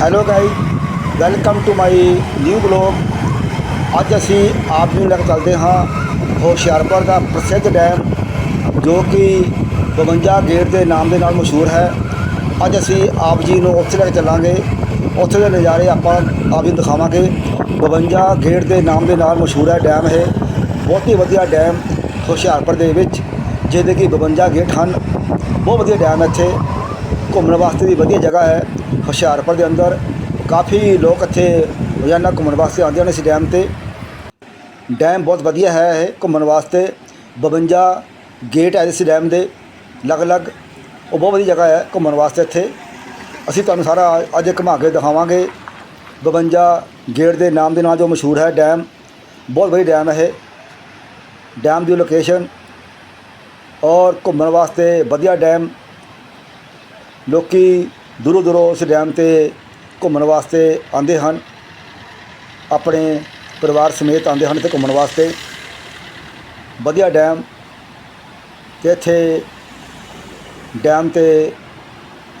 Hello guys welcome to my new blog ਅੱਜ ਅਸੀਂ ਆਪ ਜੀ ਨੂੰ ਲੈ ਕੇ ਚੱਲਦੇ ਹਾਂ ਹੁਸ਼ਿਆਰਪੁਰ ਦਾ ਪ੍ਰਸਿੱਧ ਡੈਮ ਜੋ ਕਿ 52 ਗੇਟ ਦੇ ਨਾਮ ਦੇ ਨਾਲ ਮਸ਼ਹੂਰ ਹੈ। ਅੱਜ ਅਸੀਂ ਆਪ ਜੀ ਨੂੰ ਉੱਥੇ ਲੈ ਕੇ ਚੱਲਾਂਗੇ। ਉੱਥੇ ਦੇ ਨਜ਼ਾਰੇ ਆਪਾਂ ਆਪ ਜੀ ਦਿਖਾਵਾਂਗੇ। 52 ਗੇਟ ਦੇ ਨਾਮ ਦੇ ਨਾਲ ਮਸ਼ਹੂਰ ਹੈ ਡੈਮ ਇਹ। ਬਹੁਤ ਹੀ ਵਧੀਆ ਡੈਮ ਹੁਸ਼ਿਆਰਪੁਰ ਦੇ ਵਿੱਚ, ਜਿਹਦੇ ਕਿ 52 ਗੇਟ ਹਨ। ਬਹੁਤ ਵਧੀਆ ਡੈਮ ਇੱਥੇ। ਘੁੰਮਣ ਵਾਸਤੇ ਵੀ ਵਧੀਆ ਜਗ੍ਹਾ ਹੈ। ਹੁਸ਼ਿਆਰਪੁਰ ਦੇ ਅੰਦਰ ਕਾਫੀ ਲੋਕ ਇੱਥੇ ਰੋਜ਼ਾਨਾ ਘੁੰਮਣ ਵਾਸਤੇ ਆਉਂਦੇ ਹਨ ਇਸ ਡੈਮ ਤੇ। ਡੈਮ ਬਹੁਤ ਵਧੀਆ ਹੈ ਇਹ ਘੁੰਮਣ ਵਾਸਤੇ। 52 ਗੇਟ ਹੈ ਇਸ ਡੈਮ ਦੇ, ਅਲੱਗ-ਅਲੱਗ। ਉਹ ਬਹੁਤ ਵਧੀਆ ਜਗ੍ਹਾ ਹੈ ਘੁੰਮਣ ਵਾਸਤੇ ਇੱਥੇ। ਅਸੀਂ ਤੁਹਾਨੂੰ ਸਾਰਾ ਅੱਜ ਘੁਮਾ ਕੇ ਦਿਖਾਵਾਂਗੇ। 52 ਗੇਟ ਦੇ ਨਾਮ ਦੇ ਨਾਲ ਜੋ ਮਸ਼ਹੂਰ ਹੈ ਡੈਮ, ਬਹੁਤ ਵਧੀਆ ਡੈਮ ਹੈ ਇਹ। ਡੈਮ ਦੀ ਲੋਕੇਸ਼ਨ ਔਰ ਘੁੰਮਣ ਵਾਸਤੇ ਵਧੀਆ ਡੈਮ। ਲੋਕੀ ਦੂਰੋਂ ਦੂਰੋਂ ਉਸ ਡੈਮ ਤੇ ਘੁੰਮਣ ਵਾਸਤੇ ਆਉਂਦੇ ਹਨ। ਆਪਣੇ ਪਰਿਵਾਰ ਸਮੇਤ ਆਉਂਦੇ ਹਨ ਤੇ ਘੁੰਮਣ ਵਾਸਤੇ। ਵਧੀਆ ਡੈਮ ਤੇ ਇੱਥੇ ਡੈਮ ਤੇ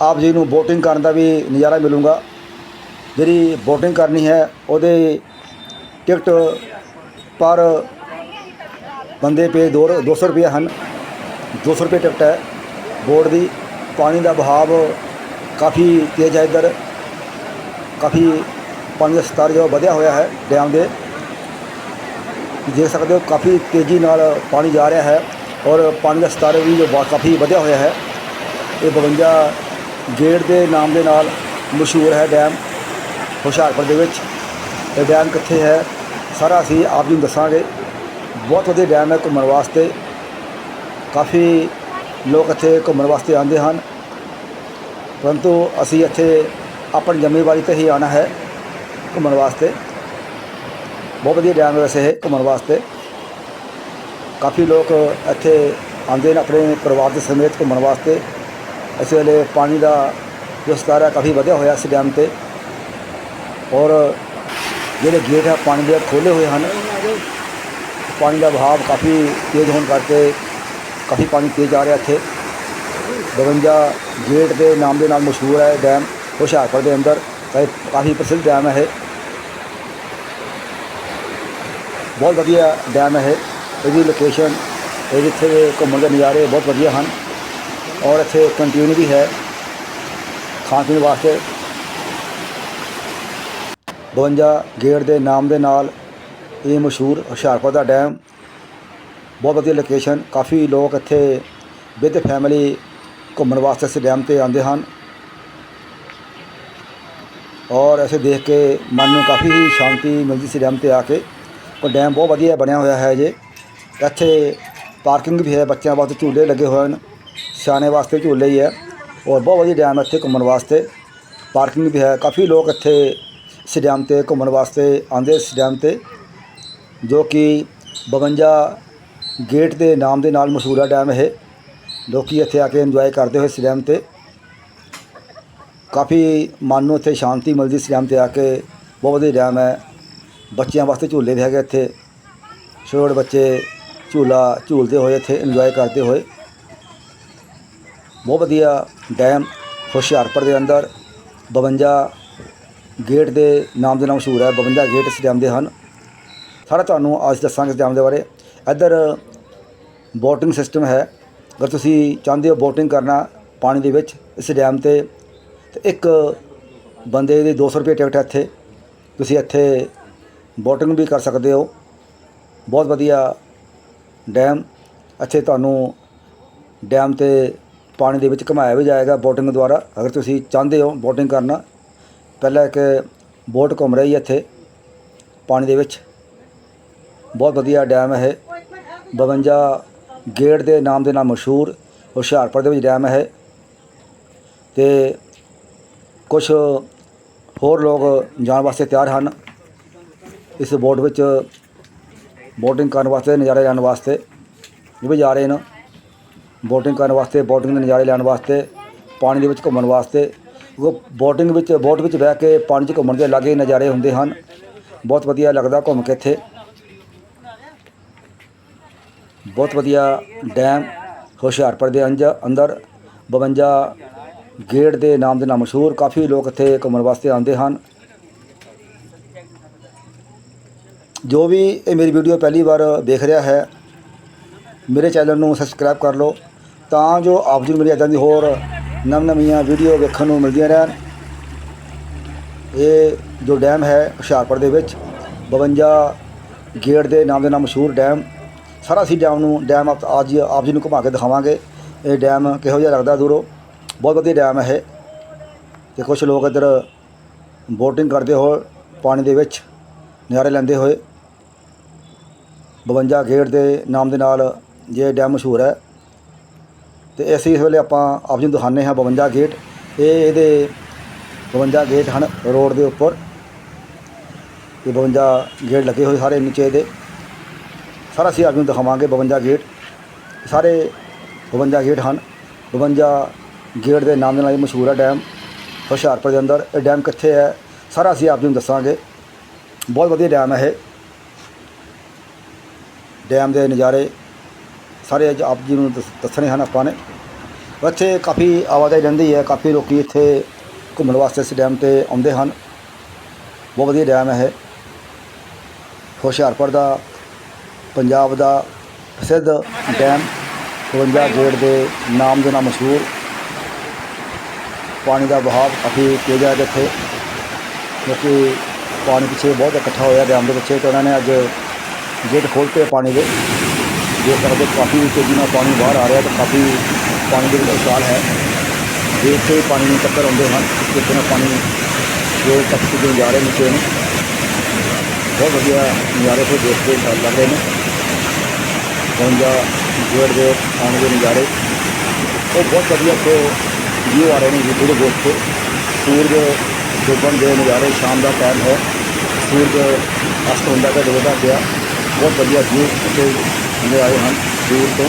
ਆਪ ਜੀ ਨੂੰ ਬੋਟਿੰਗ ਕਰਨ ਦਾ ਵੀ ਨਜ਼ਾਰਾ ਮਿਲੂਗਾ। ਜਿਹੜੀ ਬੋਟਿੰਗ ਕਰਨੀ ਹੈ, ਉਹਦੇ ਟਿਕਟ ਪਰ ਬੰਦੇ ਪੇ ਦੋ 200 ਰੁਪਏ ਹਨ। 200 ਰੁਪਏ ਟਿਕਟ ਹੈ। ਬੋਟ ਦੀ ਪਾਣੀ ਦਾ ਬਹਾਵ ਕਾਫੀ ਤੇਜ਼ ਹੈ ਇੱਧਰ। ਕਾਫੀ ਪਾਣੀ ਦਾ ਸਤਰ ਜੋ ਵਧਿਆ ਹੋਇਆ ਹੈ ਡੈਮ ਦੇ। ਦੇਖ ਸਕਦੇ ਹੋ ਕਾਫੀ ਤੇਜ਼ੀ ਨਾਲ ਪਾਣੀ ਜਾ ਰਿਹਾ ਹੈ ਔਰ ਪਾਣੀ ਦਾ ਸਤਰ ਵੀ ਜੋ ਕਾਫੀ ਵਧਿਆ ਹੋਇਆ ਹੈ। ਇਹ 52 ਗੇਟ ਦੇ ਨਾਮ ਦੇ ਨਾਲ ਮਸ਼ਹੂਰ ਹੈ ਡੈਮ ਹੁਸ਼ਿਆਰਪੁਰ ਦੇ ਵਿੱਚ। ਇਹ ਡੈਮ ਕਿੱਥੇ ਹੈ? ਸਾਰਾ ਅਸੀਂ ਆਪ ਜੀ ਨੂੰ ਦੱਸਾਂਗੇ। ਬਹੁਤ ਵਧੀਆ ਡੈਮ ਹੈ ਘੁੰਮਣ ਵਾਸਤੇ। ਕਾਫੀ ਲੋਕ ਇੱਥੇ ਘੁੰਮਣ ਵਾਸਤੇ ਆਉਂਦੇ ਹਨ। ਪਰੰਤੂ ਅਸੀਂ ਇੱਥੇ ਆਪਣੀ ਜ਼ਿੰਮੇਵਾਰੀ ਤੇ ਹੀ ਆਉਣਾ ਹੈ ਘੁੰਮਣ ਵਾਸਤੇ। ਬਹੁਤ ਵਧੀਆ ਡੈਮ ਵੈਸੇ ਇਹ ਘੁੰਮਣ ਵਾਸਤੇ। ਕਾਫੀ ਲੋਕ ਇੱਥੇ ਆਉਂਦੇ ਨੇ ਆਪਣੇ ਪਰਿਵਾਰ ਦੇ ਸਮੇਤ ਘੁੰਮਣ ਵਾਸਤੇ। ਇਸ ਵੇਲੇ ਪਾਣੀ ਦਾ ਜੋ ਸਤਰ ਹੈ ਕਾਫੀ ਵਧਿਆ ਹੋਇਆ ਇਸ ਡੈਮ ਤੇ। ਔਰ ਜਿਹੜੇ ਗੇਟ ਹੈ ਪਾਣੀ ਦੇ ਖੋਲੇ ਹੋਏ ਹਨ। ਪਾਣੀ ਦਾ ਵਹਾਅ ਕਾਫੀ ਤੇਜ਼ ਹੋਣ ਕਰਕੇ ਕਾਫੀ ਪਾਣੀ ਤੇਜ਼ ਆ ਰਿਹਾ ਇੱਥੇ। 52 ਗੇਟ ਦੇ ਨਾਮ ਦੇ ਨਾਲ ਮਸ਼ਹੂਰ ਹੈ ਇਹ ਡੈਮ, ਹੁਸ਼ਿਆਰਪੁਰ ਦੇ ਅੰਦਰ। ਕਾਫੀ ਪ੍ਰਸਿੱਧ ਡੈਮ ਹੈ ਇਹ। ਬਹੁਤ ਵਧੀਆ ਡੈਮ ਹੈ ਇਹਦੀ ਲੋਕੇਸ਼ਨ ਇਹ ਜਿੱਥੇ ਦੇ ਘੁੰਮਣ ਦੇ ਨਜ਼ਾਰੇ ਬਹੁਤ ਵਧੀਆ ਹਨ। ਔਰ ਇੱਥੇ ਕੰਟੀਨ ਵੀ ਹੈ। ਖਾਣ ਪੀਣ ਵਾਸਤੇ। 52 ਗੇਟ ਦੇ ਨਾਮ ਦੇ ਨਾਲ ਇਹ ਮਸ਼ਹੂਰ ਹੁਸ਼ਿਆਰਪੁਰ ਦਾ ਡੈਮ। ਬਹੁਤ ਵਧੀਆ ਲੋਕੇਸ਼ਨ ਕਾਫੀ ਲੋਕ ਇੱਥੇ ਵਿਦ ਫੈਮਿਲੀ ਘੁੰਮਣ ਵਾਸਤੇ ਇਸ ਡੈਮ ਤੇ ਆਉਂਦੇ ਹਨ। ਔਰ ਅਸੀਂ ਦੇਖ ਕੇ ਮਨ ਨੂੰ ਕਾਫੀ ਹੀ ਸ਼ਾਂਤੀ ਮਿਲਦੀ ਸੀ ਡੈਮ ਤੇ ਆ ਕੇ। ਉਹ ਡੈਮ ਬਹੁਤ ਵਧੀਆ ਬਣਿਆ ਹੋਇਆ ਹੈ ਜੇ। ਇੱਥੇ ਪਾਰਕਿੰਗ ਵੀ ਹੈ, ਬੱਚਿਆਂ ਵਾਸਤੇ ਝੂਲੇ ਲੱਗੇ ਹੋਏ ਹਨ। ਸਿਆਣੇ ਵਾਸਤੇ ਝੂਲੇ ਹੀ ਹੈ। ਔਰ ਬਹੁਤ ਵਧੀਆ ਡੈਮ ਹੈ ਇੱਥੇ ਘੁੰਮਣ ਵਾਸਤੇ। ਪਾਰਕਿੰਗ ਵੀ ਹੈ। ਕਾਫੀ ਲੋਕ ਇੱਥੇ ਇਸ ਡੈਮ ਤੇ ਘੁੰਮਣ ਵਾਸਤੇ ਆਉਂਦੇ ਇਸ ਡੈਮ ਤੇ। ਜੋ ਕਿ 52 ਗੇਟ ਦੇ ਨਾਮ ਦੇ ਨਾਲ ਮਸ਼ਹੂਰ ਹੈ ਡੈਮ ਇਹ। ਲੋਕੀ ਇੱਥੇ ਆ ਕੇ ਇੰਜੋਏ ਕਰਦੇ ਹੋਏ ਇਸ ਡੈਮ ਤੇ। ਕਾਫੀ ਮਨ ਨੂੰ ਇੱਥੇ ਸ਼ਾਂਤੀ ਮਿਲਦੀ ਇਸ ਡੈਮ ਤੇ ਆ ਕੇ। ਬਹੁਤ ਵਧੀਆ ਡੈਮ ਹੈ। ਬੱਚਿਆਂ ਵਾਸਤੇ ਝੂਲੇ ਵੀ ਹੈਗੇ ਇੱਥੇ। ਛੋਟੇ ਬੱਚੇ ਝੂਲਾ ਝੂਲਦੇ ਹੋਏ ਇੱਥੇ ਇੰਜੋਏ ਕਰਦੇ ਹੋਏ। ਬਹੁਤ ਵਧੀਆ ਡੈਮ ਹੁਸ਼ਿਆਰਪੁਰ ਦੇ ਅੰਦਰ। 52 ਗੇਟ ਦੇ ਨਾਮ ਦੇ ਨਾਲ ਮਸ਼ਹੂਰ ਹੈ। 52 ਗੇਟ ਇਸ ਡੈਮ ਦੇ ਹਨ। ਸਾਰਾ ਤੁਹਾਨੂੰ ਅੱਜ ਦੱਸਾਂਗੇ ਇਸ ਡੈਮ ਦੇ ਬਾਰੇ। ਇੱਧਰ ਬੋਟਿੰਗ ਸਿਸਟਮ ਹੈ। ਅਗਰ ਤੁਸੀਂ ਚਾਹੁੰਦੇ ਹੋ ਬੋਟਿੰਗ ਕਰਨਾ ਪਾਣੀ ਦੇ ਵਿੱਚ, ਇਸ ਡੈਮ ਤੇ ਤੇ ਇੱਕ ਬੰਦੇ ਦੀ 200 ਰੁਪਏ ਟਿਕਟ ਹੈ ਇੱਥੇ। ਤੁਸੀਂ ਇੱਥੇ ਬੋਟਿੰਗ ਵੀ ਕਰ ਸਕਦੇ ਹੋ। ਬਹੁਤ ਵਧੀਆ ਡੈਮ ਇੱਥੇ ਤੁਹਾਨੂੰ ਡੈਮ ਤੇ ਪਾਣੀ ਦੇ ਵਿੱਚ ਘੁਮਾਇਆ ਵੀ ਜਾਏਗਾ ਬੋਟਿੰਗ ਦੁਆਰਾ। ਅਗਰ ਤੁਸੀਂ ਚਾਹੁੰਦੇ ਹੋ ਬੋਟਿੰਗ ਕਰਨਾ, ਪਹਿਲਾਂ ਇੱਕ ਬੋਟ ਘੁੰਮ ਰਹੀ ਹੈ ਇੱਥੇ, ਪਾਣੀ ਦੇ ਵਿੱਚ। ਬਹੁਤ ਵਧੀਆ ਡੈਮ ਹੈ ਇਹ। 52 ਗੇਟ ਦੇ ਨਾਮ ਦੇ ਨਾਲ ਮਸ਼ਹੂਰ ਹੁਸ਼ਿਆਰਪੁਰ ਦੇ ਵਿੱਚ ਡੈਮ ਹੈ ਇਹ। ਤੇ ਕੁਝ ਹੋਰ ਲੋਕ ਜਾਣ ਵਾਸਤੇ ਤਿਆਰ ਹਨ। ਇਸ ਬੋਟ ਵਿੱਚ ਬੋਟਿੰਗ ਕਰਨ ਵਾਸਤੇ, ਨਜ਼ਾਰੇ ਲੈਣ ਵਾਸਤੇ ਇਹ ਵੀ ਜਾ ਰਹੇ ਨੇ ਬੋਟਿੰਗ ਕਰਨ ਵਾਸਤੇ, ਬੋਟਿੰਗ ਦੇ ਨਜ਼ਾਰੇ ਲੈਣ ਵਾਸਤੇ, ਪਾਣੀ ਦੇ ਵਿੱਚ ਘੁੰਮਣ ਵਾਸਤੇ। ਉਹ ਬੋਟਿੰਗ ਵਿੱਚ, ਬੋਟ ਵਿੱਚ ਬਹਿ ਕੇ ਪਾਣੀ 'ਚ ਘੁੰਮਣ ਦੇ ਲਾਗੇ ਨਜ਼ਾਰੇ ਹੁੰਦੇ ਹਨ। ਬਹੁਤ ਵਧੀਆ ਲੱਗਦਾ ਘੁੰਮ ਕੇ ਇੱਥੇ। ਬਹੁਤ ਵਧੀਆ ਡੈਮ ਹੁਸ਼ਿਆਰਪੁਰ ਦੇ ਅੰਜ, ਅੰਦਰ 52 ਗੇਟ ਦੇ ਨਾਮ ਦੇ ਨਾਲ ਮਸ਼ਹੂਰ ਕਾਫੀ ਲੋਕ ਇੱਥੇ ਘੁੰਮਣ ਵਾਸਤੇ ਆਉਂਦੇ ਹਨ। ਜੋ ਵੀ ਇਹ ਮੇਰੀ ਵੀਡੀਓ ਪਹਿਲੀ ਵਾਰ ਦੇਖ ਰਿਹਾ ਹੈ, ਮੇਰੇ ਚੈਨਲ ਨੂੰ ਸਬਸਕ੍ਰਾਈਬ ਕਰ ਲਓ ਤਾਂ ਜੋ ਆਪ ਜੀ ਨੂੰ ਮੇਰੀ ਇੱਦਾਂ ਦੀ ਹੋਰ ਨਵ ਨਵੀਆਂ ਵੀਡੀਓ ਵੇਖਣ ਨੂੰ ਮਿਲਦੀਆਂ ਰਹਿਣ। ਇਹ ਜੋ ਡੈਮ ਹੈ ਹੁਸ਼ਿਆਰਪੁਰ ਦੇ ਵਿੱਚ 52 ਗੇਟ ਦੇ ਨਾਮ ਦੇ ਨਾਲ ਮਸ਼ਹੂਰ ਡੈਮ ਸਾਰਾ ਅਸੀਂ ਡੈਮ ਨੂੰ ਡੈਮ ਆਪ ਅੱਜ ਆਪ ਜੀ ਨੂੰ ਘੁਮਾ ਕੇ ਦਿਖਾਵਾਂਗੇ। ਇਹ ਡੈਮ ਕਿਹੋ ਜਿਹਾ ਲੱਗਦਾ ਦੂਰੋਂ? ਬਹੁਤ ਵਧੀਆ ਡੈਮ ਹੈ ਇਹ। ਤੇ ਕੁਝ ਲੋਕ ਇੱਧਰ ਬੋਟਿੰਗ ਕਰਦੇ ਹੋਏ, ਪਾਣੀ ਦੇ ਵਿੱਚ ਨਜ਼ਾਰੇ ਲੈਂਦੇ ਹੋਏ। 52 ਗੇਟ ਦੇ ਨਾਮ ਦੇ ਨਾਲ ਇਹ ਡੈਮ ਮਸ਼ਹੂਰ ਹੈ। ਤੇ ਅਸੀਂ ਇਸ ਵੇਲੇ ਆਪਾਂ ਆਪ ਜੀ ਨੂੰ ਦਿਖਾਉਂਦੇ ਹਾਂ 52 ਗੇਟ। ਇਹ ਇਹਦੇ 52 ਗੇਟ ਹਨ ਰੋਡ ਦੇ ਉੱਪਰ। ਇਹ 52 ਗੇਟ ਲੱਗੇ ਹੋਏ ਸਾਰੇ ਨੀਚੇ ਦੇ। ਸਾਰਾ ਅਸੀਂ ਆਪ ਜੀ ਨੂੰ ਦਿਖਾਵਾਂਗੇ 52 ਗੇਟ। ਸਾਰੇ 52 ਗੇਟ ਹਨ। 52 ਗੇਟ ਦੇ ਨਾਮ ਦੇ ਨਾਲ ਇਹ ਮਸ਼ਹੂਰ ਹੈ ਡੈਮ, ਹੁਸ਼ਿਆਰਪੁਰ ਦੇ ਅੰਦਰ। ਇਹ ਡੈਮ ਕਿੱਥੇ ਹੈ? ਸਾਰਾ ਅਸੀਂ ਆਪ ਜੀ ਨੂੰ ਦੱਸਾਂਗੇ। ਬਹੁਤ ਵਧੀਆ ਡੈਮ ਹੈ ਇਹ। ਡੈਮ ਦੇ ਨਜ਼ਾਰੇ ਸਾਰੇ ਅੱਜ ਆਪ ਜੀ ਨੂੰ ਦੱਸ- ਦੱਸਣੇ ਹਨ ਆਪਾਂ ਨੇ। ਇੱਥੇ ਕਾਫੀ ਆਵਾਜਾਈ ਰਹਿੰਦੀ ਹੈ। ਕਾਫੀ ਲੋਕੀ ਇੱਥੇ ਘੁੰਮਣ ਵਾਸਤੇ ਇਸ ਡੈਮ ਤੇ ਆਉਂਦੇ ਹਨ। ਬਹੁਤ ਵਧੀਆ ਡੈਮ ਹੈ ਇਹ। ਹੁਸ਼ਿਆਰਪੁਰ ਦਾ ਪੰਜਾਬ ਦਾ ਪ੍ਰਸਿੱਧ ਡੈਮ 52 ਗੇਟ ਦੇ ਨਾਮ ਦੇ ਨਾਲ ਮਸ਼ਹੂਰ। ਪਾਣੀ ਦਾ ਵਹਾਅ ਕਾਫੀ ਤੇਜ਼ ਹੈ ਇੱਥੇ। ਕਿਉਂਕਿ ਪਾਣੀ ਪਿੱਛੇ ਬਹੁਤ ਇਕੱਠਾ ਹੋਇਆ ਡੈਮ ਦੇ ਪਿੱਛੇ, ਤੇ ਉਹਨਾਂ ਨੇ ਅੱਜ ਗੇਟ ਖੋਲ੍ਹਤੇ ਪਾਣੀ ਦੇ। ਜਿਸ ਕਰਕੇ ਕਾਫੀ ਤੇਜ਼ੀ ਨਾਲ ਪਾਣੀ ਬਾਹਰ ਆ ਰਿਹਾ, ਤੇ ਕਾਫੀ ਪਾਣੀ ਦੇ ਵਿੱਚ ਉਛਾਲ ਹੈ। ਦੇਖ ਕੇ ਪਾਣੀ ਨੂੰ ਟੱਕਰ ਆਉਂਦੇ ਹਨ ਇਸ ਤਰੀਕੇ ਪਾਣੀ ਜੋ ਤੱਕ ਤੋਂ ਜਾ ਰਹੇ ਨੀਚੇ ਨੂੰ ਬਹੁਤ ਵਧੀਆ ਨਜ਼ਾਰੇ ਤੋਂ ਦੇਖ ਕੇ ਚੱਲ ਲੱਗ ਰਹੇ ਨੇ। ਪਹੁੰਚਾ ਗੇਟ ਦੇ ਆਉਣ ਦੇ ਨਜ਼ਾਰੇ। ਉਹ ਬਹੁਤ ਵਧੀਆ ਤੋਂ ਵਿਊ ਆ ਰਹੇ ਨੇ ਜੀ ਥੋੜੇ ਬਹੁਤ ਤੋਂ ਸੂਰਜ ਡੁੱਬਣ ਦੇ ਨਜ਼ਾਰੇ ਸ਼ਾਮ ਦਾ ਟਾਈਮ ਹੈ। ਸੂਰਜ ਅਸਤ ਹੁੰਦਾ ਤਾਂ ਡੁੱਬਦਾ ਪਿਆ। ਬਹੁਤ ਵਧੀਆ ਵਿਊ ਇੱਥੇ ਨਜ਼ਰ ਆਏ ਹਨ ਦੂਰ ਤੋਂ।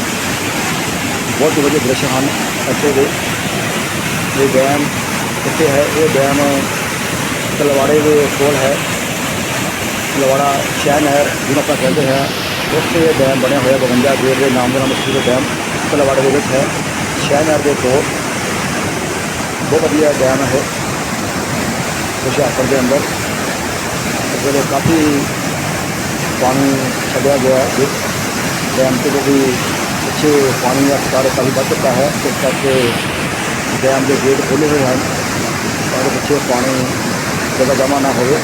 ਬਹੁਤ ਵਧੀਆ ਦ੍ਰਿਸ਼ ਹਨ ਇੱਥੇ ਦੇ। ਇਹ ਡੈਮ ਇੱਥੇ ਹੈ, ਇਹ ਡੈਮ ਤਲਵਾੜੇ ਦੇ ਕੋਲ ਹੈ। ਤਲਵਾੜਾ ਸ਼ਹਿਰ ਨਹਿਰ ਜਿਹਨੂੰ ਆਪਾਂ ਕਹਿੰਦੇ ਹਾਂ। ਉੱਥੇ ਇਹ ਡੈਮ ਬਣਿਆ ਹੋਇਆ 52 ਗੇਟ ਦੇ ਨਾਮ ਦੇ ਨਾਲ ਮਸ਼ਹੂਰ ਡੈਮ ਤਲਵਾੜੇ ਦੇ ਵਿੱਚ ਹੈ। ਸ਼ਹਿਰ ਨਹਿਰ ਦੇ ਕੋਲ ਬਹੁਤ ਵਧੀਆ ਡੈਮ ਹੈ ਹੁਸ਼ਿਆਰਪੁਰ ਦੇ ਅੰਦਰ। ਜਿਹੜੇ ਕਾਫੀ ਪਾਣੀ ਛੱਡਿਆ ਗਿਆ ਹੈ। ਵਿੱਚ ਡੈਮ ਤੇ ਜੋ ਵੀ ਪਿੱਛੇ ਪਾਣੀ ਦਾ ਸਤਰ ਕਾਫੀ ਵੱਧ ਚੁੱਕਾ ਹੈ, ਇਸ ਕਰਕੇ ਡੈਮ ਦੇ ਗੇਟ ਖੋਲ੍ਹੇ ਹੋਏ ਹਨ। ਔਰ ਪਿੱਛੇ ਪਾਣੀ ਜਦੋਂ ਜਮ੍ਹਾਂ ਨਾ ਹੋਵੇ।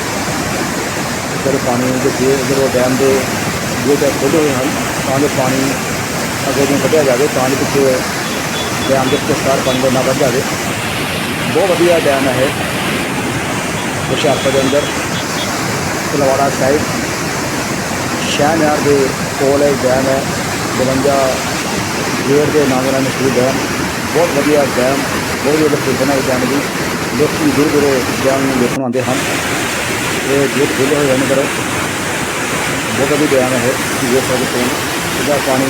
ਜਦੋਂ ਪਾਣੀ ਦੇ ਗੇ- ਜਦੋਂ ਡੈਮ ਦੇ ਗੇਟ ਖੁੱਲ੍ਹੇ ਹੋਏ ਹਨ, ਤਾਂ ਜੋ ਪਾਣੀ ਅੱਗੇ ਨੂੰ ਕੱਢਿਆ ਜਾਵੇ, ਤਾਂ ਜੋ ਪਿੱਛੇ ਡੈਮ ਦੇ ਉੱਤੇ ਸਾਰ ਪਾਣੀ ਨਾ ਵੱਧ ਜਾਵੇ। ਬਹੁਤ ਵਧੀਆ ਡੈਮ ਹੈ ਇਹ। ਹੁਸ਼ਿਆਰਪੁਰ ਦੇ ਅੰਦਰ ਤਲਵਾੜਾ ਸਾਈਡ ਸ਼ਾਹਨਗਰ ਦੇ ਕੋਲ ਹੈ ਡੈਮ ਹੈ। 52 ਗੇਟ ਦੇ ਨਾਮ ਨਾਲ ਮਸ਼ਹੂਰ ਡੈਮ ਬਹੁਤ ਵਧੀਆ ਡੈਮ ਬਹੁਤ ਵਧੀਆ ਲੋਕੇਸ਼ਨ ਹੈ ਇਸ ਡੈਮ ਦੀ। ਲੋਕੀ ਦੂਰ ਦੂਰੋਂ ਡੈਮ ਨੂੰ ਦੇਖਣ ਆਉਂਦੇ ਹਨ। ਇਹ ਗੇਟ ਖੁੱਲ੍ਹੇ ਹੋਏ ਹਨ ਪਰ ਬਹੁਤ ਵਧੀਆ ਡੈਮ ਹੈ ਤੁਸੀਂ ਦੇਖ ਸਕਦੇ ਹੋ ਇਹਦਾ ਪਾਣੀ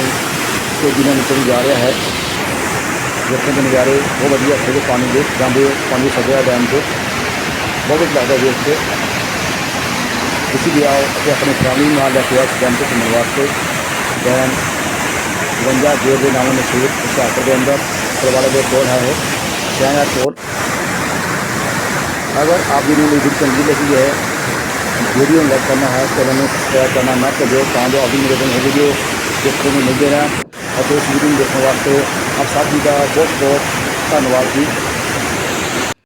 ਤੇਜ਼ੀ ਨਾਲ ਨਿਕਲ ਜਾ ਰਿਹਾ ਹੈ ਦੇਖਣ ਦੇ ਨਜ਼ਾਰੇ ਬਹੁਤ ਵਧੀਆ ਇੱਥੇ ਦੇ ਪਾਣੀ ਦੇ ਜਾਂਦੇ ਪਾਣੀ ਸਜਿਆ ਡੈਮ 'ਤੇ ਬਹੁਤ ਵਧੀਆ ਲੱਗਦਾ ਦੇਖ ਕੇ ਤੁਸੀਂ ਵੀ ਆਓ ਅਤੇ ਆਪਣੇ ਫੈਮਿਲੀ ਨਾਲ ਲੈ ਕੇ ਆਓ ਇਸ ਡੈਮ 'ਤੇ ਘੁੰਮਣ ਵਾਸਤੇ ਡੈਮ 52 ਗੇਟ ਦੇ ਨਾਮ ਮਸ਼ਹੂਰ ਹੁਸ਼ਿਆਰਪੁਰ ਦੇ ਅੰਦਰ ਤਲਵਾੜਾ ਦੇ ਕੋਲ ਹੈ ਇਹ ਸ਼ਹਿਰ ਕੋਲ अगर आप वीडियो में वीडियो चंगी लगी है वीडियो लाइक करना है चैनल में सब्सक्राइब करना ना करिए ਤਾਂ ਜੋ अभी मेरे दिन वीडियो देखने ਨੂੰ ਮਿਲਦੇ ਰਹਿਣ ਅਤੇ ਇਸ ਵੀਡੀਓ ਨੂੰ ਦੇਖਣ ਵਾਸਤੇ ਆਪ ਸਭ ਜੀ ਦਾ ਬਹੁਤ ਬਹੁਤ ਧੰਨਵਾਦ ਜੀ